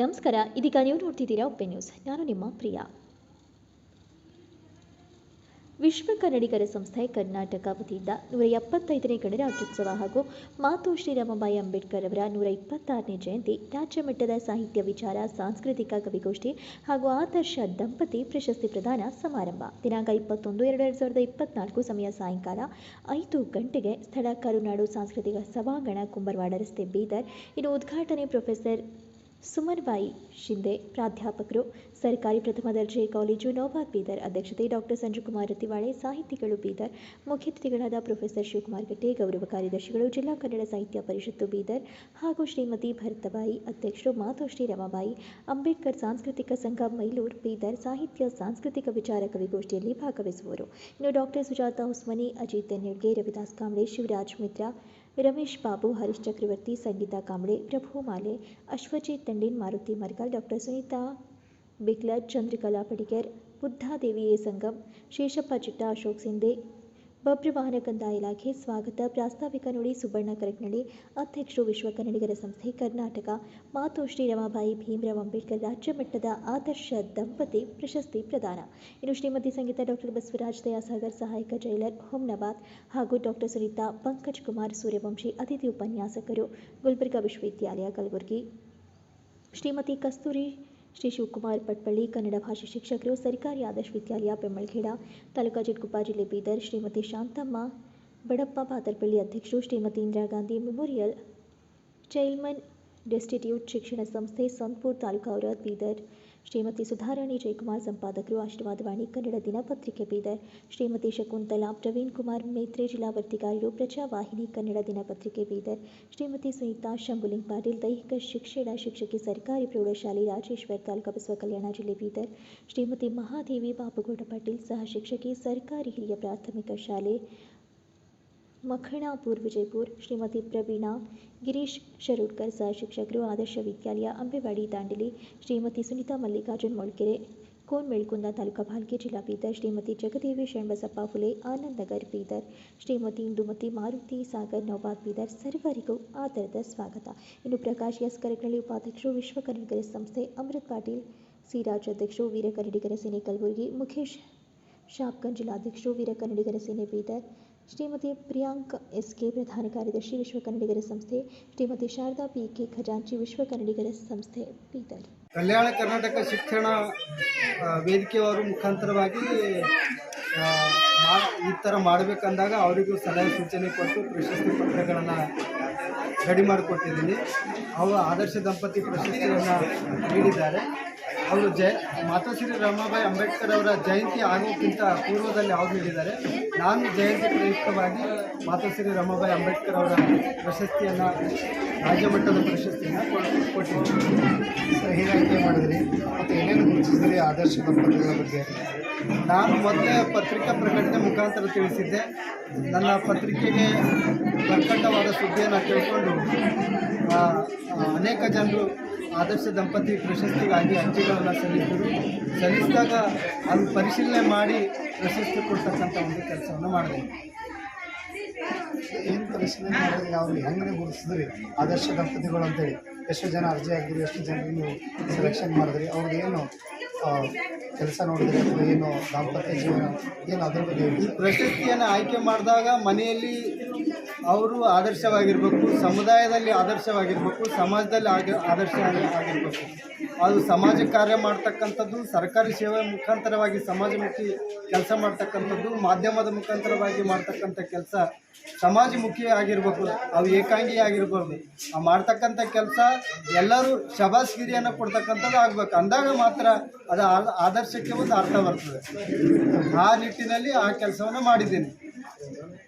ನಮಸ್ಕಾರ, ಇದೀಗ ನೀವು ನೋಡ್ತಿದ್ದೀರಾ ಉಪ್ಪೆ ನ್ಯೂಸ್ ನಾನು ನಿಮ್ಮ ಪ್ರಿಯಾ. ವಿಶ್ವ ಕನ್ನಡಿಗರ ಸಂಸ್ಥೆ ಕರ್ನಾಟಕ ವತಿಯಿಂದ ನೂರ ಎಪ್ಪತ್ತೈದನೇ ಗಣರಾಜ್ಯೋತ್ಸವ ಹಾಗೂ ಮಾತು ಶ್ರೀರಾಮಬಾಯಿ ಅಂಬೇಡ್ಕರ್ ಅವರ ನೂರ ಇಪ್ಪತ್ತಾರನೇ ಜಯಂತಿ ರಾಜ್ಯ ಮಟ್ಟದ ಸಾಹಿತ್ಯ, ವಿಚಾರ, ಸಾಂಸ್ಕೃತಿಕ ಕವಿಗೋಷ್ಠಿ ಹಾಗೂ ಆದರ್ಶ ದಂಪತಿ ಪ್ರಶಸ್ತಿ ಪ್ರದಾನ ಸಮಾರಂಭ. ದಿನಾಂಕ ಇಪ್ಪತ್ತೊಂದು ಎರಡು ಎರಡು ಸಾವಿರದ ಇಪ್ಪತ್ನಾಲ್ಕು ಸಮಯ ಸಾಯಂಕಾಲ ಐದು ಗಂಟೆಗೆ ಸ್ಥಳ, ಕರುನಾಡು ಸಾಂಸ್ಕೃತಿಕ ಸಭಾಂಗಣ, ಕುಂಬರವಾಡ ರಸ್ತೆ ಬೀದರ್. ಇನ್ನು ಉದ್ಘಾಟನೆ ಪ್ರೊಫೆಸರ್ ಸುಮನ್ಬಾಯಿ ಶಿಂದೆ, ಪ್ರಾಧ್ಯಾಪಕರು, ಸರ್ಕಾರಿ ಪ್ರಥಮ ದರ್ಜೆ ಕಾಲೇಜು ನೌಬಾದ್ ಬೀದರ್ ಅಧ್ಯಕ್ಷತೆ, ಡಾಕ್ಟರ್ ಸಂಜುಕುಮಾರ್ ರತಿವಾಳೆ ಸಾಹಿತಿಗಳು ಬೀದರ್ ಮುಖ್ಯ ಅತಿಥಿಗಳಾದ ಪ್ರೊಫೆಸರ್ ಶಿವಕುಮಾರ್ ಗಟ್ಟೆ, ಗೌರವ ಕಾರ್ಯದರ್ಶಿಗಳು, ಜಿಲ್ಲಾ ಕನ್ನಡ ಸಾಹಿತ್ಯ ಪರಿಷತ್ತು ಬೀದರ್ ಹಾಗೂ ಶ್ರೀಮತಿ ಭರತಬಾಯಿ ಅಧ್ಯಕ್ಷರು ಮಾತೋಶ್ರೀ ರಮಾಬಾಯಿ, ಅಂಬೇಡ್ಕರ್ ಸಾಂಸ್ಕೃತಿಕ ಸಂಘ ಮೈಲೂರು ಬೀದರ್ ಸಾಹಿತ್ಯ ಸಾಂಸ್ಕೃತಿಕ ವಿಚಾರ ಕವಿಗೋಷ್ಠಿಯಲ್ಲಿ ಭಾಗವಹಿಸುವರು. ಇನ್ನು ಡಾಕ್ಟರ್ ಸುಜಾತಾ ಉಸ್ಮನಿ, ಅಜಿತ್ ತೆನ್ನಿಡ್ಗೆ ರವಿದಾಸ್ ಕಾಂಬ್ಳೆ, ಶಿವರಾಜ್ ಮಿತ್ರ रमेश बाबू, हरीश चक्रवर्ती, संगीता कांबळे, प्रभु माले अश्वजीत दंडीन मारुति मरकाल डॉक्टर सुनीता बिकला चंद्रकला पड़िकर बुद्धा देवी ए संगम, शेषप्पा चिट्टा, अशोक सिंधे ವಾಹನ ಕಂದಾಯ ಇಲಾಖೆ ಸ್ವಾಗತ. ಪ್ರಾಸ್ತಾವಿಕ ನುಡಿ ಸುವರ್ಣ ಕರಕ್ನಳ್ಳಿ, ಅಧ್ಯಕ್ಷರು ವಿಶ್ವ ಕನ್ನಡಿಗರ ಸಂಸ್ಥೆ ಕರ್ನಾಟಕ ಮಾತು ಶ್ರೀ ರಮಾಬಾಯಿ ಭೀಮರಾವ್ ಅಂಬೇಡ್ಕರ್ ರಾಜ್ಯ ಮಟ್ಟದ ಆದರ್ಶ ದಂಪತಿ ಪ್ರಶಸ್ತಿ ಪ್ರದಾನ. ಇನ್ನು ಶ್ರೀಮತಿ ಸಂಗೀತ ಡಾಕ್ಟರ್ ಬಸವರಾಜ್ ದಯಾಸಾಗರ್, ಸಹಾಯಕ ಜೈಲರ್ ಹುಮ್ನಬಾದ್ ಹಾಗೂ ಡಾಕ್ಟರ್ ಸುನೀತಾ ಪಂಕಜ್ ಕುಮಾರ್ ಸೂರ್ಯವಂಶಿ ಅತಿಥಿ ಉಪನ್ಯಾಸಕರು ಗುಲ್ಬರ್ಗಾ ವಿಶ್ವವಿದ್ಯಾಲಯ, ಕಲಬುರಗಿ. ಶ್ರೀಮತಿ ಕಸ್ತೂರಿ ಶ್ರೀ ಶಿವಕುಮಾರ್ ಪಟ್ಪಳ್ಳಿ, ಕನ್ನಡ ಭಾಷೆ ಶಿಕ್ಷಕರು, ಸರ್ಕಾರಿ ಆದರ್ಶ ವಿದ್ಯಾಲಯ ಬೆಮ್ಮಳಖೇಡ ತಾಲೂಕಾ ಜಿಟ್ಗುಪ್ಪ ಜಿಲ್ಲೆ ಬೀದರ್, ಶ್ರೀಮತಿ ಶಾಂತಮ್ಮ ಬಡಪ್ಪ ಪಾತರ್ಪಳ್ಳಿ ಅಧ್ಯಕ್ಷರು, ಶ್ರೀಮತಿ ಇಂದಿರಾ ಗಾಂಧಿ ಮೆಮೋರಿಯಲ್ ಚೈಲ್ಮನ್ ಡೆಸ್ಟಿಟ್ಯೂಟ್ ಶಿಕ್ಷಣ ಸಂಸ್ಥೆ ಸಂತಪುರ್ ತಾಲೂಕು ಔರಾದ್ ಬೀದರ್. ಶ್ರೀಮತಿ ಸುಧಾರಾಣಿ ಜಯಕುಮಾರ್ ಸಂಪಾದಕರು ಆಶೀರ್ವಾದವಾಣಿ ಕನ್ನಡ ದಿನಪತ್ರಿಕೆ ಬೀದರ್. ಶ್ರೀಮತಿ ಶಕುಂತಲಾ, ಪ್ರವೀಣ್ ಕುಮಾರ್ ಮೇತ್ರೆ ಜಿಲ್ಲಾ ವೃತ್ತಿಗಾರರು ಪ್ರಜಾವಾಹಿನಿ ಕನ್ನಡ ದಿನಪತ್ರಿಕೆ ಬೀದರ್. ಶ್ರೀಮತಿ ಸುನೀತಾ, ಶಂಭುಲಿಂಗ್ ಪಾಟೀಲ್, ದೈಹಿಕ ಶಿಕ್ಷಣ ಶಿಕ್ಷಕಿ, ಸರ್ಕಾರಿ ಪ್ರೌಢಶಾಲೆ, ರಾಜೇಶ್ವರ್ ತಾಲೂಕು ಬಸವ ಕಲ್ಯಾಣ ಜಿಲ್ಲೆ ಬೀದರ್. ಶ್ರೀಮತಿ ಮಹಾದೇವಿ ಬಾಬುಗೌಡ ಪಾಟೀಲ್, ಸಹ ಶಿಕ್ಷಕಿ, ಸರ್ಕಾರಿ ಹಿರಿಯ ಪ್ರಾಥಮಿಕ ಶಾಲೆ ಮಖಣಾಪುರ್ ವಿಜಯಪುರ್ ಶ್ರೀಮತಿ ಪ್ರವೀಣಾ ಗಿರೀಶ್ ಶರೂಡ್ಕರ್ ಸಹ ಶಿಕ್ಷಕರು ಆದರ್ಶ ವಿದ್ಯಾಲಯ ಅಂಬೆವಾಡಿ ದಾಂಡೇಲಿ ಶ್ರೀಮತಿ ಸುನೀತಾ ಮಲ್ಲಿಕಾರ್ಜುನ್ ಮೊಳ್ಕೆರೆ ಕೋನ್ ಮೆಳ್ಕುಂದ ತಾಲೂಕಾ ಭಾಲ್ಕೆ ಜಿಲ್ಲಾ ಬೀದರ್ ಶ್ರೀಮತಿ ಜಗದೇವಿ ಶರಣಬಸಪ್ಪ ಫುಲೆ ಆನಂದ್ ನಗರ್ ಬೀದರ್ ಶ್ರೀಮತಿ ಇಂದುಮತಿ ಮಾರುತಿ ಸಾಗರ್ ನವಾಬ್ ಬೀದರ್ ಸರ್ವರಿಗೂ ಆದರದ ಸ್ವಾಗತ ಇನ್ನು ಪ್ರಕಾಶ್ ಎಸ್ ಕರಕಳ್ಳಿ ಉಪಾಧ್ಯಕ್ಷರು ವಿಶ್ವ ಕನ್ನಡಿಗರ ಸಂಸ್ಥೆ ಅಮೃತ್ ಪಾಟೀಲ್ ಸಿರಾಜ್ ಅಧ್ಯಕ್ಷರು ವೀರ ಕನ್ನಡಿಗರ ಸೇನೆ ಕಲಬುರಗಿ ಮುಖೇಶ್ ಶಾಪ್ಕನ್ ಜಿಲ್ಲಾಧ್ಯಕ್ಷರು ವೀರ ಕನ್ನಡಿಗರ ಸೇನೆ ಬೀದರ್ ಶ್ರೀಮತಿ ಪ್ರಿಯಾಂಕ್ ಎಸ್ ಕೆ ಪ್ರಧಾನ ಕಾರ್ಯದರ್ಶಿ, ವಿಶ್ವ ಕನ್ನಡಿಗರ ಸಂಸ್ಥೆ. ಶ್ರೀಮತಿ ಶಾರದಾ ಪಿ ಕೆ ಖಜಾಂಚಿ, ವಿಶ್ವ ಕನ್ನಡಿಗರ ಸಂಸ್ಥೆ ಬೀದರ್ ಕಲ್ಯಾಣ ಕರ್ನಾಟಕ ಶಿಕ್ಷಣ ವೇದಿಕೆಯವರು ಮುಖಾಂತರವಾಗಿ ಈ ಥರ ಮಾಡಬೇಕಂದಾಗ ಅವರಿಗೂ ಸಲಹೆ ಸೂಚನೆ ಕೊಟ್ಟು ಪ್ರಶಸ್ತಿ ಪತ್ರಗಳನ್ನು ರೆಡಿ ಮಾಡಿಕೊಟ್ಟಿದ್ದೀನಿ. ಅವರು ಆದರ್ಶ ದಂಪತಿ ಪ್ರಶಸ್ತಿಯನ್ನು ನೀಡಿದ್ದಾರೆ. ಅವರು ಜಯ ಮಾತಾಶ್ರೀ ರಮಾಬಾಯಿ ಅಂಬೇಡ್ಕರ್ ಅವರ ಜಯಂತಿ ಆಗೋಕ್ಕಿಂತ ಪೂರ್ವದಲ್ಲಿ ಅವ್ರು ನೀಡಿದ್ದಾರೆ ನಾನು ಜಯಂತಿ ಪ್ರಯುಕ್ತವಾಗಿ ಮಾತಾಶ್ರೀ ರಮಾಬಾಯಿ ಅಂಬೇಡ್ಕರ್ ಅವರ ಪ್ರಶಸ್ತಿಯನ್ನು ರಾಜ್ಯ ಮಟ್ಟದ ಪ್ರಶಸ್ತಿಯನ್ನು ಕೊಟ್ಟು- ಕೊಟ್ಟಿದ್ದೀನಿ ಹೇಗೆ ಆಯ್ಕೆ ಮಾಡಿದ್ರಿ? ಮತ್ತು ಏನೇನು ಗುರುತಿಸಿದ್ರಿ ಆದರ್ಶ ದಂಪತಿಗಳ ಬಗ್ಗೆ? ನಾನು ಮೊದಲೇ ಪತ್ರಿಕಾ ಪ್ರಕಟಣೆ ಮುಖಾಂತರ ತಿಳಿಸಿದ್ದೆ. ನನ್ನ ಪತ್ರಿಕೆಗೆ ಪ್ರಕಟವಾದ ಸುದ್ದಿಯನ್ನು ಆ, ಅನೇಕ ಜನರು ಆದರ್ಶ ದಂಪತಿ ಪ್ರಶಸ್ತಿಗಾಗಿ ಅರ್ಜಿಗಳನ್ನು ಸಲ್ಲಿಸಿದರು. ಸಲ್ಲಿಸಿದಾಗ ಅದು ಪರಿಶೀಲನೆ ಮಾಡಿ ಪ್ರಶಸ್ತಿ ಕೊಡ್ತಕ್ಕಂಥ ಒಂದು ಕೆಲಸವನ್ನು ಮಾಡಿದೆ ಏನು ಪರಿಶೀಲನೆ ಮಾಡಿದ್ರಿ? ಅವ್ರು ಹೆಂಗೆ ಗುರುತಿಸಿದ್ರಿ? ಆದರ್ಶ ದಂಪತಿಗಳು ಅಂತೇಳಿ. ಎಷ್ಟು ಜನ ಅರ್ಜಿ ಹಾಕಿದ್ರಿ ಎಷ್ಟು ಜನ ನೀವು ಸೆಲೆಕ್ಷನ್ ಮಾಡಿದ್ರಿ. ಅವ್ರಿಗೆ ಏನು ಕೆಲಸ ನೋಡಿದ್ರಿ ಅಥವಾ ಏನು ದಾಂಪತ್ಯ ಜೀವನ ಏನು ಅದ್ರ ಬಗ್ಗೆ ಈ ಪ್ರಶಸ್ತಿಯನ್ನು ಆಯ್ಕೆ ಮಾಡಿದಾಗ ಮನೆಯಲ್ಲಿ ಅವರು ಆದರ್ಶವಾಗಿರಬೇಕು, ಸಮುದಾಯದಲ್ಲಿ ಆದರ್ಶವಾಗಿರಬೇಕು, ಸಮಾಜದಲ್ಲಿ ಆಗಿ ಆದರ್ಶ ಆಗಿರ್ಬೇಕು ಅದು ಸಮಾಜ ಕಾರ್ಯ ಮಾಡ್ತಕ್ಕಂಥದ್ದು, ಸರ್ಕಾರಿ ಸೇವೆ ಮುಖಾಂತರವಾಗಿ ಸಮಾಜಮುಖಿ ಕೆಲಸ ಮಾಡ್ತಕ್ಕಂಥದ್ದು, ಮಾಧ್ಯಮದ ಮುಖಾಂತರವಾಗಿ ಮಾಡ್ತಕ್ಕಂಥ ಕೆಲಸ ಸಮಾಜಮುಖಿ ಆಗಿರ್ಬೇಕು, ಅವು ಏಕಾಂಗಿ ಆಗಿರ್ಬಾರ್ದು ಆ ಮಾಡ್ತಕ್ಕಂಥ ಕೆಲಸ ಎಲ್ಲರೂ ಶಬಾಸ್ಗಿರಿಯನ್ನು ಕೊಡ್ತಕ್ಕಂಥದ್ದು ಆಗ್ಬೇಕು. ಅಂದಾಗ ಮಾತ್ರ ಅದು ಆದರ್ಶಕ್ಕೆ ಒಂದು ಅರ್ಥ ಬರ್ತದೆ. ಆ ನಿಟ್ಟಿನಲ್ಲಿ ಆ ಕೆಲಸವನ್ನು ಮಾಡಿದ್ದೀನಿ.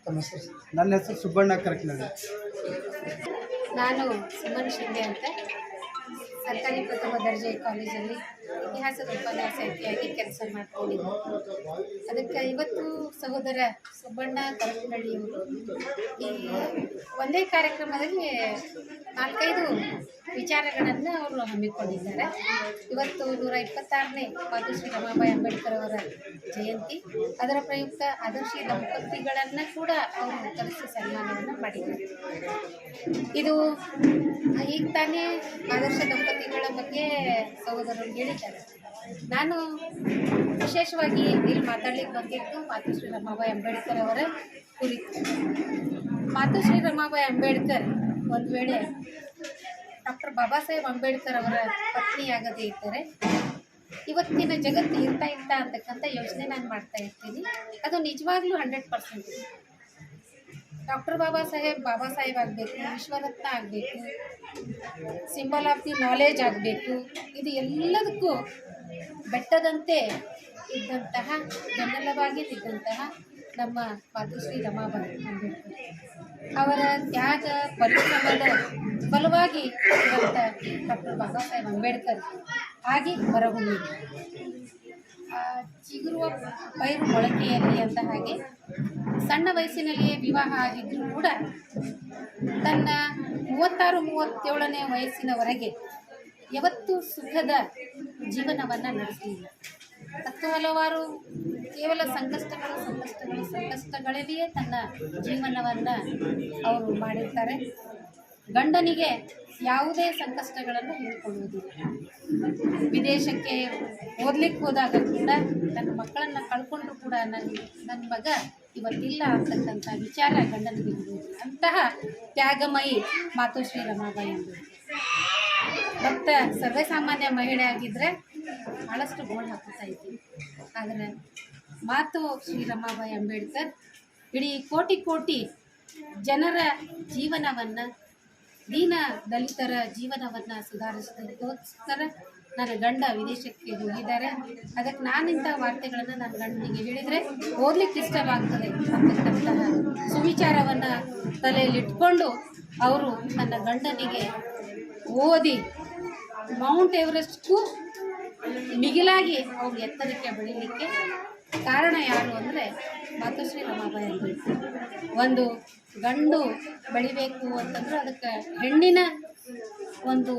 ತಮ್ಮ? ನನ್ನ ಹೆಸರು ಸುಬ್ಬಣ್ಣ ಕರಕ್ನಳ್ಳಿ ನಾನು ಸುಮನ್ ಶಿಂದೆ ಅಂತ ಸರ್ಕಾರಿ ಪ್ರಥಮ ದರ್ಜೆ ಕಾಲೇಜಲ್ಲಿ ಇತಿಹಾಸದ ಉಪನ್ಯಾಸಕಿಯಾಗಿ ಕೆಲಸ ಮಾಡ್ಕೊಂಡಿದ್ದೀನಿ ಅದಕ್ಕೆ ಇವತ್ತು ಸಹೋದರ ಸುಬ್ಬಣ್ಣ ಕರಕನಹಳ್ಳಿಯವರು ಈ ಒಂದೇ ಕಾರ್ಯಕ್ರಮದಲ್ಲಿ ನಾಲ್ಕೈದು ವಿಚಾರಗಳನ್ನು ಅವರು ಹಮ್ಮಿಕೊಂಡಿದ್ದಾರೆ. ಇವತ್ತು ನೂರ ಇಪ್ಪತ್ತಾರನೇ ಮಾತುಶ್ರೀ ರಮಾಬಾಯಿ ಅಂಬೇಡ್ಕರ್ ಅವರ ಜಯಂತಿ. ಅದರ ಪ್ರಯುಕ್ತ ಆದರ್ಶಿ ದಂಪತಿಗಳನ್ನು ಕೂಡ ಅವರು ಕರೆಸಿ ಸನ್ಮಾನವನ್ನು ಮಾಡಿದ್ದಾರೆ. ಇದು ಈಗ ತಾನೇ ಆದರ್ಶ ದಂಪತಿಗಳ ಬಗ್ಗೆ ಸಹೋದರರು ಹೇಳಿದ್ದಾರೆ ನಾನು ವಿಶೇಷವಾಗಿ ಇಲ್ಲಿ ಮಾತಾಡ್ಲಿಕ್ಕೆ ಬಂದಿದ್ದು ಮಾತುಶ್ರೀ ರಮಾಬಾಯಿ ಅಂಬೇಡ್ಕರ್ ಅವರ ಕುರಿತು. ಮಾತುಶ್ರೀ ರಮಾಬಾಯಿ ಅಂಬೇಡ್ಕರ್ ಒಂದು ವೇಳೆ ಡಾಕ್ಟರ್ ಬಾಬಾ ಸಾಹೇಬ್ ಅಂಬೇಡ್ಕರ್ ಅವರ ಪತ್ನಿಯಾಗದೇ ಇದ್ದರೆ ಇವತ್ತಿನ ಜಗತ್ತು ಇರ್ತಾ ಇರ್ತಾ ಅಂತಕ್ಕಂಥ ಯೋಚನೆ ನಾನು ಮಾಡ್ತಾ ಇರ್ತೀನಿ. ಅದು ನಿಜವಾಗ್ಲೂ hundred percent. Doctor Baba Saheb Baba Saheb ಆಗಬೇಕು, ವಿಶ್ವರತ್ನ ಆಗಬೇಕು, ಸಿಂಬಲ್ ಆಫ್ ದಿ ನಾಲೆಜ್ ಆಗಬೇಕು, ಇದು ಎಲ್ಲದಕ್ಕೂ ಬೆಟ್ಟದಂತೆ ಇದ್ದಂತಹ ಬೆನ್ನೆಲವಾಗಿ ಇದ್ದಂತಹ ನಮ್ಮ ಪಾದಶ್ರೀ ರಮಾಬಾಯಿ ಆಗಬೇಕು ಅವರ ತ್ಯಾಗ, ಪರಿಶ್ರಮದ ಫಲವಾಗಿ ಇರುವಂಥ ಡಾಕ್ಟರ್ ಬಾಬಾ ಸಾಹೇಬ್ ಅಂಬೇಡ್ಕರ್ ಆಗಿ ಹೊರಹೊಮ್ಮಿದ್ರು ಚಿಗುರುವ ಪೈರು ಮೊಳಕೆಯಲ್ಲಿ ಅಂತ ಹಾಗೆ ಸಣ್ಣ ವಯಸ್ಸಿನಲ್ಲಿಯೇ ವಿವಾಹ ಆಗಿದ್ದರೂ ಕೂಡ ತನ್ನ ಮೂವತ್ತಾರು, ಮೂವತ್ತೇಳನೇ ವಯಸ್ಸಿನವರೆಗೆ ಯಾವತ್ತೂ ಸುಖದ ಜೀವನವನ್ನು ನಡೆಸಲಿಲ್ಲ. ಹತ್ತು ಹಲವಾರು ಕೇವಲ ಸಂಕಷ್ಟಗಳು ಸಂಕಷ್ಟಗಳು, ಸಂಕಷ್ಟಗಳಲ್ಲಿಯೇ ತನ್ನ ಜೀವನವನ್ನು ಅವರು ಮಾಡಿರ್ತಾರೆ. ಗಂಡನಿಗೆ ಯಾವುದೇ ಸಂಕಷ್ಟಗಳನ್ನು ಹೇಳಿಕೊಳ್ಳುವುದಿಲ್ಲ ವಿದೇಶಕ್ಕೆ ಓದಲಿಕ್ಕೆ ಹೋದಾಗ ಕೂಡ ನನ್ನ ಮಕ್ಕಳನ್ನು ಕಳ್ಕೊಂಡ್ರು ಕೂಡ ನನ್ನ ನನ್ನ ಮಗ ಇವತ್ತಿಲ್ಲ ಅಂತಕ್ಕಂಥ ವಿಚಾರ ಗಂಡನಿಗೆ ಅಂತಹ ತ್ಯಾಗಮಯಿ ಮಾತುಶ್ರೀ ರಮಾಬಾಯಿ ಅಂಬೇಡ್ಕರ್ ಮತ್ತು ಸರ್ವೇಸಾಮಾನ್ಯ ಮಹಿಳೆ ಆಗಿದ್ದರೆ ಭಾಳಷ್ಟು ಗೋಳು ಹಾಕ್ತಾ ಇದ್ದೀವಿ ಆದರೆ ಮಾತು ಶ್ರೀ ರಮಾಬಾಯಿ ಅಂಬೇಡ್ಕರ್, ಇಡೀ ಕೋಟಿ ಕೋಟಿ ಜನರ ಜೀವನವನ್ನು, ದೀನ ದಲಿತರ ಜೀವನವನ್ನು ಸುಧಾರಿಸೋದಕ್ಕೋಸ್ಕರ ನನ್ನ ಗಂಡ ವಿದೇಶಕ್ಕೆ ಹೋಗಿದ್ದಾರೆ. ಅದಕ್ಕೆ ನಾನಿಂಥ ವಾರ್ತೆಗಳನ್ನು ನನ್ನ ಗಂಡನಿಗೆ ಹೇಳಿದರೆ ಓದ್ಲಿಕ್ಕೆ ಇಷ್ಟವಾಗ್ತದೆ ಅಂತಕ್ಕಂತಹ ಸುವಿಚಾರವನ್ನು ತಲೆಯಲ್ಲಿಟ್ಕೊಂಡು ಅವರು ನನ್ನ ಗಂಡನಿಗೆ ಓದಿ ಮೌಂಟ್ ಎವರೆಸ್ಟ್ಗೂ ಮಿಗಿಲಾಗಿ ಅವ್ರ ಎತ್ತರಕ್ಕೆ ಬೆಳೀಲಿಕ್ಕೆ ಕಾರಣ ಯಾರು ಅಂದರೆ ಮಾತುಶ್ರೀ ರಮಾಬಾಯಿ. ಒಂದು ಗಂಡು ಬೆಳಿಬೇಕು ಅಂತಂದ್ರೆ ಅದಕ್ಕೆ ಹೆಣ್ಣಿನ ಒಂದು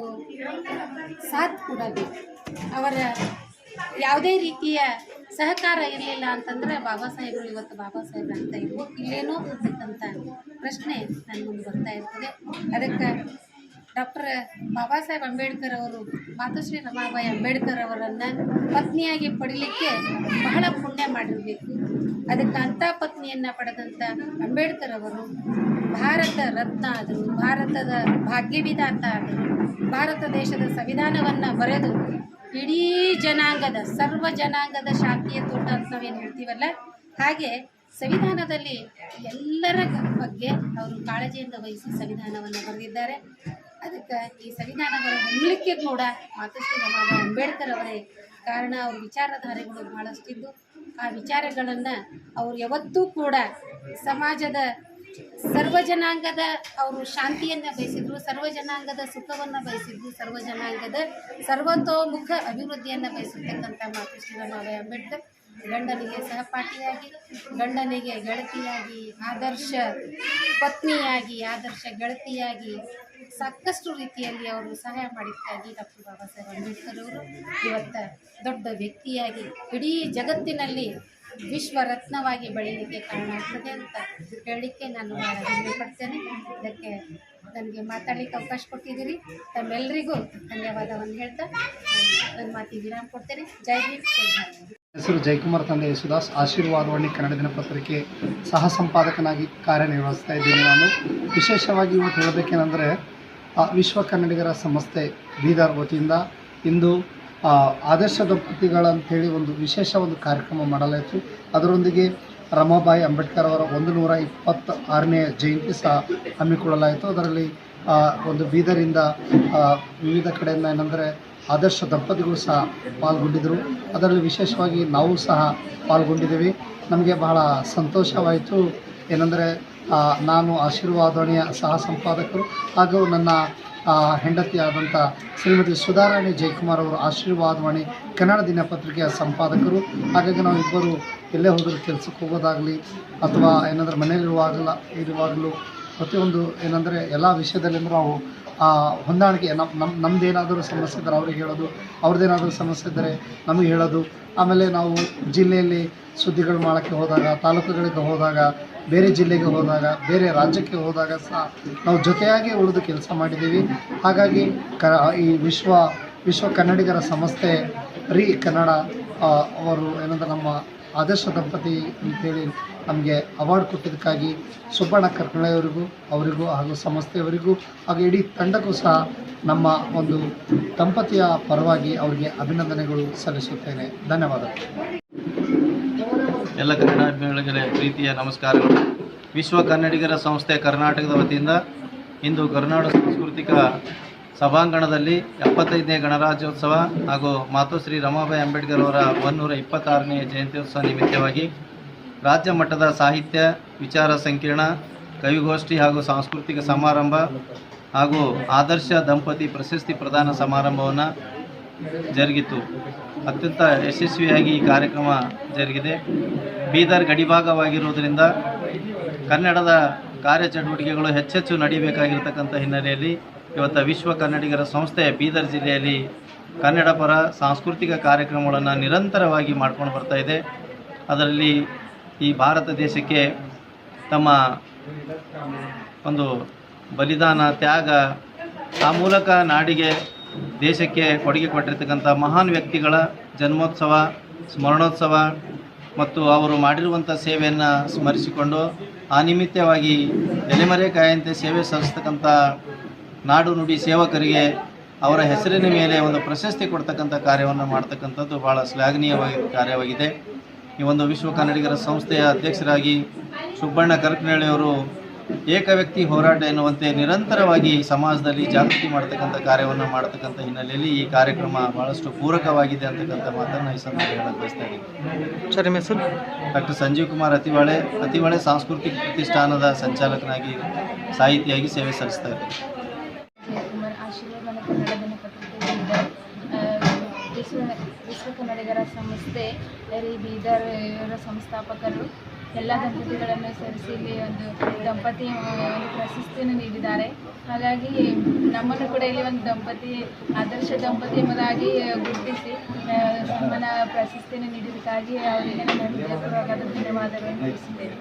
ಸಾಥ್ ಕೂಡ ಅವರ ಯಾವುದೇ ರೀತಿಯ ಸಹಕಾರ ಇರಲಿಲ್ಲ ಅಂತಂದ್ರೆ ಬಾಬಾ ಸಾಹೇಬರು ಇವತ್ತು ಬಾಬಾ ಸಾಹೇಬ್ರು ಅಂತ ಇರ್ಬೇಕು ಇಲ್ಲೇನೋ ಇರ್ತಕ್ಕಂಥ ಪ್ರಶ್ನೆ ನನ್ನ ಮುಂದೆ ಬರ್ತಾ ಇರ್ತದೆ. ಅದಕ್ಕೆ ಡಾಕ್ಟರ್ ಬಾಬಾ ಸಾಹೇಬ್ ಅಂಬೇಡ್ಕರ್ ಅವರು, ಮಾತುಶ್ರೀ ರಮಾಬಾಯಿ ಅಂಬೇಡ್ಕರ್ ಅವರನ್ನು ಪತ್ನಿಯಾಗಿ ಪಡೀಲಿಕ್ಕೆ ಬಹಳ ಪುಣ್ಯ ಮಾಡಿರಬೇಕು. ಅದಕ್ಕೆ ಅಂಥ ಪತ್ನಿಯನ್ನು ಪಡೆದಂಥ ಅಂಬೇಡ್ಕರ್ ಅವರು ಭಾರತ ರತ್ನ ಅದು. ಭಾರತದ ಭಾಗ್ಯವಿಧಾತ ಆದರು ಭಾರತ ದೇಶದ ಸಂವಿಧಾನವನ್ನು ಬರೆದು ಇಡೀ ಜನಾಂಗದ, ಸರ್ವ ಜನಾಂಗದ ಶಾಂತಿಯ ತೋಟ ಅಂತ ನಾವೇನು ಹೇಳ್ತೀವಲ್ಲ? ಹಾಗೆ ಸಂವಿಧಾನದಲ್ಲಿ ಎಲ್ಲರ ಬಗ್ಗೆ ಅವರು ಕಾಳಜಿಯಿಂದ ವಹಿಸಿ ಸಂವಿಧಾನವನ್ನು ಬರೆದಿದ್ದಾರೆ. ಅದಕ್ಕೆ ಈ ಸಂವಿಧಾನ ಹೊಂದಲಿಕ್ಕೆ ಕೂಡ ಮತ್ತಷ್ಟು ಬಾಬಾ ಅಂಬೇಡ್ಕರ್ ಅವರೇ ಕಾರಣ ಅವ್ರ ವಿಚಾರಧಾರೆಗಳು ಬಹಳಷ್ಟಿದ್ದು. ಆ ವಿಚಾರಗಳನ್ನು ಅವರು ಯಾವತ್ತೂ ಕೂಡ ಸಮಾಜದ ಸರ್ವ ಜನಾಂಗದ ಅವರು ಶಾಂತಿಯನ್ನು ಬಯಸಿದ್ರು, ಸರ್ವ ಜನಾಂಗದ ಸುಖವನ್ನು ಬಯಸಿದ್ರು, ಸರ್ವ ಜನಾಂಗದ ಸರ್ವತೋಮುಖ ಅಭಿವೃದ್ಧಿಯನ್ನು ಬಯಸಿರ್ತಕ್ಕಂಥ ಮಾತು ಶ್ರೀರಾಮಬಾಯಿ ಅಂಬೇಡ್ಕರ್. ಗಂಡನಿಗೆ ಸಹಪಾಠಿಯಾಗಿ, ಗಂಡನಿಗೆ ಗೆಳತಿಯಾಗಿ, ಆದರ್ಶ ಪತ್ನಿಯಾಗಿ, ಆದರ್ಶ ಗೆಳತಿಯಾಗಿ ಸಾಕಷ್ಟು ರೀತಿಯಲ್ಲಿ ಅವರು ಸಹಾಯ ಮಾಡಿದ್ದಾಗಿ ಡಾಕ್ಟರ್ ಬಾಬಾ ಸಾಹೇಬ್ ಅಂಬೇಡ್ಕರ್ ಅವರು. ಇವತ್ತು ದೊಡ್ಡ ವ್ಯಕ್ತಿಯಾಗಿ ಇಡೀ ಜಗತ್ತಿನಲ್ಲಿ ವಿಶ್ವ ರತ್ನವಾಗಿ ಬೆಳೀಲಿಕ್ಕೆ ಕಾರಣ ಆಗ್ತದೆ ಅಂತ ಹೇಳಲಿಕ್ಕೆ ನಾನು ಭಾಳ ಹೆಮ್ಮೆ ಪಡ್ತೇನೆ. ಇದಕ್ಕೆ ನನಗೆ ಮಾತಾಡಲಿಕ್ಕೆ ಅವಕಾಶ ಕೊಟ್ಟಿದ್ದೀರಿ. ತಮ್ಮೆಲ್ಲರಿಗೂ ಧನ್ಯವಾದವನ್ನು ಹೇಳ್ತಾ ನಾನು ನನ್ನ ಮಾತಿಗೆ ವಿರಾಮ ಕೊಡ್ತೇನೆ. ಜೈ ಹಿಂದ್, ಜೈ ಹೆಸರು ಜಯಕುಮಾರ್, ತಂದೆ ಯೇಸುದಾಸ್ ಆಶೀರ್ವಾದವಾಣಿ ಕನ್ನಡ ದಿನಪತ್ರಿಕೆ ಸಹ ಸಂಪಾದಕನಾಗಿ ಕಾರ್ಯನಿರ್ವಹಿಸ್ತಾ ಇದ್ದೀನಿ ನಾನು. ವಿಶೇಷವಾಗಿ ಇವತ್ತು ಹೇಳಬೇಕೇನೆಂದರೆ ವಿಶ್ವ ಕನ್ನಡಿಗರ ಸಂಸ್ಥೆ ಬೀದರ್ ವತಿಯಿಂದ ಇಂದು ಆದರ್ಶ ದಂಪತಿಗಳಂಥೇಳಿ ಒಂದು ವಿಶೇಷ ಒಂದು ಕಾರ್ಯಕ್ರಮ ಮಾಡಲಾಯಿತು. ಅದರೊಂದಿಗೆ ರಮಾಬಾಯಿ ಅಂಬೇಡ್ಕರ್ ಅವರ ಒಂದು ನೂರ ಇಪ್ಪತ್ತ ಆರನೇ ಜಯಂತಿ ಸಹ ಹಮ್ಮಿಕೊಳ್ಳಲಾಯಿತು. ಅದರಲ್ಲಿ ಒಂದು ಬೀದರಿಂದ ವಿವಿಧ ಕಡೆಯಿಂದ ಏನಂದರೆ ಆದರ್ಶ ದಂಪತಿಗಳು ಸಹ ಪಾಲ್ಗೊಂಡಿದ್ದರು. ಅದರಲ್ಲಿ ವಿಶೇಷವಾಗಿ ನಾವು ಸಹ ಪಾಲ್ಗೊಂಡಿದ್ದೀವಿ. ನಮಗೆ ಬಹಳ ಸಂತೋಷವಾಯಿತು. ಏನಂದರೆ ನಾನು ಆಶೀರ್ವಾದಣೆಯ ಸಹ ಸಂಪಾದಕರು ಹಾಗೂ ನನ್ನ ಹೆಂಡತಿಯಾದಂಥ ಶ್ರೀಮತಿ ಸುಧಾರಾಣಿ ಜಯಕುಮಾರ್ ಅವರು ಆಶೀರ್ವಾದವಾಣಿ ಕನ್ನಡ ದಿನಪತ್ರಿಕೆಯ ಸಂಪಾದಕರು. ಹಾಗಾಗಿ ನಾವು ಇಬ್ಬರು ಎಲ್ಲೇ ಹೋದರೂ ಕೆಲಸಕ್ಕೆ ಹೋಗೋದಾಗಲಿ ಅಥವಾ ಏನಂದ್ರೆ ಮನೆಯಲ್ಲಿರುವಾಗಲ, ಇರುವಾಗಲೂ ಪ್ರತಿಯೊಂದು ಏನಂದರೆ ಎಲ್ಲ ವಿಷಯದಲ್ಲಿ ನಾವು ಹೊಂದಾಣಿಕೆ ನಮ್ಮ ನಮ್ಮ ನಮ್ಮದೇನಾದರೂ ಸಮಸ್ಯೆ ಇದ್ದರೆ ಅವ್ರಿಗೆ ಹೇಳೋದು, ಅವ್ರದ್ದೇನಾದರೂ ಸಮಸ್ಯೆ ಇದ್ದರೆ ನಮಗೆ ಹೇಳೋದು. ಆಮೇಲೆ ನಾವು ಜಿಲ್ಲೆಯಲ್ಲಿ ಸುದ್ದಿಗಳು ಮಾಡೋಕ್ಕೆ ಹೋದಾಗ, ತಾಲೂಕುಗಳಿಗೆ ಹೋದಾಗ ಬೇರೆ ಜಿಲ್ಲೆಗೆ ಹೋದಾಗ, ಬೇರೆ ರಾಜ್ಯಕ್ಕೆ ಹೋದಾಗ ಸಹ ನಾವು ಜೊತೆಯಾಗಿ ಉಳಿದು ಕೆಲಸ ಮಾಡಿದ್ದೀವಿ. ಹಾಗಾಗಿ ಕ ಈ ವಿಶ್ವ ವಿಶ್ವ ಕನ್ನಡಿಗರ ಸಂಸ್ಥೆ ರೀ ಕನ್ನಡ ಅವರು ಏನಂದ್ರೆ ನಮ್ಮ ಆದರ್ಶ ದಂಪತಿ ಅಂತೇಳಿ ನಮಗೆ ಅವಾರ್ಡ್ ಕೊಟ್ಟಿದ್ದಕ್ಕಾಗಿ ಸುಬ್ಬಣ್ಣ ಕರ್ಕಳೆಯವರಿಗೂ ಅವರಿಗೂ ಹಾಗೂ ಸಂಸ್ಥೆಯವರಿಗೂ ಹಾಗೂ ಇಡೀ ತಂಡಕ್ಕೂ ಸಹ ನಮ್ಮ ಒಂದು ದಂಪತಿಯ ಪರವಾಗಿ ಅವರಿಗೆ ಅಭಿನಂದನೆಗಳು ಸಲ್ಲಿಸುತ್ತೇನೆ. ಧನ್ಯವಾದಗಳು. ಎಲ್ಲ ಕನ್ನಡ ಪ್ರೀತಿಯ ನಮಸ್ಕಾರಗಳು. ವಿಶ್ವ ಕನ್ನಡಿಗರ ಸಂಸ್ಥೆ ಕರ್ನಾಟಕದ ವತಿಯಿಂದ ಇಂದು ಕರ್ನಾಟಕ ಸಾಂಸ್ಕೃತಿಕ ಸಭಾಂಗಣದಲ್ಲಿ ಎಪ್ಪತ್ತೈದನೇ ಗಣರಾಜ್ಯೋತ್ಸವ ಹಾಗೂ ಮಾತೋಶ್ರೀ ರಮಾಬಾಯಿ ಅಂಬೇಡ್ಕರ್ ಅವರ ಒನ್ನೂರ ಇಪ್ಪತ್ತಾರನೇ ಜಯಂತ್ಯೋತ್ಸವ ನಿಮಿತ್ತವಾಗಿ ರಾಜ್ಯ ಮಟ್ಟದ ಸಾಹಿತ್ಯ, ವಿಚಾರ ಸಂಕಿರಣ, ಕವಿಗೋಷ್ಠಿ ಹಾಗೂ ಸಾಂಸ್ಕೃತಿಕ ಸಮಾರಂಭ ಹಾಗೂ ಆದರ್ಶ ದಂಪತಿ ಪ್ರಶಸ್ತಿ ಪ್ರದಾನ ಸಮಾರಂಭವನ್ನು ಜರುಗಿತು. ಅತ್ಯಂತ ಯಶಸ್ವಿಯಾಗಿ ಈ ಕಾರ್ಯಕ್ರಮ ಜರುಗಿದೆ. ಬೀದರ್ ಗಡಿಭಾಗವಾಗಿರುವುದರಿಂದ ಕನ್ನಡದ ಕಾರ್ಯಚಟುವಟಿಕೆಗಳು ಹೆಚ್ಚೆಚ್ಚು ನಡೀಬೇಕಾಗಿರ್ತಕ್ಕಂಥ ಹಿನ್ನೆಲೆಯಲ್ಲಿ ಇವತ್ತು ವಿಶ್ವ ಕನ್ನಡಿಗರ ಸಂಸ್ಥೆ ಬೀದರ್ ಜಿಲ್ಲೆಯಲ್ಲಿ ಕನ್ನಡ ಪರ ಸಾಂಸ್ಕೃತಿಕ ಕಾರ್ಯಕ್ರಮಗಳನ್ನು ನಿರಂತರವಾಗಿ ಮಾಡ್ಕೊಂಡು ಬರ್ತಾ ಇದೆ. ಅದರಲ್ಲಿ ಈ ಭಾರತ ದೇಶಕ್ಕೆ ತಮ್ಮ ಒಂದು ಬಲಿದಾನ, ತ್ಯಾಗ, ಆ ಮೂಲಕ ನಾಡಿಗೆ ದೇಶಕ್ಕೆ ಕೊಡುಗೆ ಕೊಟ್ಟಿರ್ತಕ್ಕಂಥ ಮಹಾನ್ ವ್ಯಕ್ತಿಗಳ ಜನ್ಮೋತ್ಸವ, ಸ್ಮರಣೋತ್ಸವ ಮತ್ತು ಅವರು ಮಾಡಿರುವಂಥ ಸೇವೆಯನ್ನು ಸ್ಮರಿಸಿಕೊಂಡು ಆ ನಿಮಿತ್ತವಾಗಿ ಎಲೆಮರೆಕಾಯಂತೆ ಸೇವೆ ಸಲ್ಲಿಸ್ತಕ್ಕಂಥ ನಾಡು ನುಡಿ ಸೇವಕರಿಗೆ ಅವರ ಹೆಸರಿನ ಮೇಲೆ ಒಂದು ಪ್ರಶಸ್ತಿ ಕೊಡ್ತಕ್ಕಂಥ ಕಾರ್ಯವನ್ನು ಮಾಡ್ತಕ್ಕಂಥದ್ದು ಭಾಳ ಶ್ಲಾಘನೀಯವಾಗಿ ಕಾರ್ಯವಾಗಿದೆ. ಈ ಒಂದು ವಿಶ್ವ ಕನ್ನಡಿಗರ ಸಂಸ್ಥೆಯ ಅಧ್ಯಕ್ಷರಾಗಿ ಸುಬ್ಬಣ್ಣ ಕರ್ಕನಹಳ್ಳಿಯವರು ಏಕ ವ್ಯಕ್ತಿ ಹೋರಾಟ ಎನ್ನುವಂತೆ ನಿರಂತರವಾಗಿ ಸಮಾಜದಲ್ಲಿ ಜಾಗೃತಿ ಮಾಡ್ತಕ್ಕಂಥ ಕಾರ್ಯವನ್ನು ಮಾಡ್ತಕ್ಕಂಥ ಹಿನ್ನೆಲೆಯಲ್ಲಿ ಈ ಕಾರ್ಯಕ್ರಮ ಬಹಳಷ್ಟು ಪೂರಕವಾಗಿದೆ ಅಂತಕ್ಕಂಥ ಮಾತನ್ನು ಈ ಸಂದರ್ಭ ಹೇಳಕ್ಕೆ ಬಯಸ್ತಾ ಇದ್ದೀನಿ. ಸರ್ ನಿಮ್ಮ ಹೆಸರು? ಡಾಕ್ಟರ್ ಸಂಜೀವ್ ಕುಮಾರ್ ಅತಿವಾಳೆ. ಅತಿವಾಳೆ ಸಾಂಸ್ಕೃತಿಕ ಪ್ರತಿಷ್ಠಾನದ ಸಂಚಾಲಕನಾಗಿ ಸಾಹಿತಿಯಾಗಿ ಸೇವೆ ಸಲ್ಲಿಸ್ತಾ ಇದ್ದೀನಿ ವಿಶ್ವ ಕನ್ನಡಿಗರ ಸಂಸ್ಥೆ ಬೀದರ್ ಇವರ ಸಂಸ್ಥಾಪಕರು ಎಲ್ಲ ದಂಪತಿಗಳನ್ನು ಸೇರಿಸಿ ಇಲ್ಲಿ ಒಂದು ದಂಪತಿ ಒಂದು ಪ್ರಶಸ್ತಿಯನ್ನು ನೀಡಿದ್ದಾರೆ. ಹಾಗಾಗಿ ನಮ್ಮನ್ನು ಕೂಡ ಇಲ್ಲಿ ಒಂದು ದಂಪತಿ, ಆದರ್ಶ ದಂಪತಿ ಎಂಬುದಾಗಿ ಗುರುತಿಸಿ ಸನ್ಮಾನ ಪ್ರಶಸ್ತಿಯನ್ನು ನೀಡಿದ್ದಕ್ಕಾಗಿ ಅವರಿಗೆ ನನ್ನ ಧನ್ಯವಾದಗಳನ್ನು ತಿಳಿಸುತ್ತೇನೆ.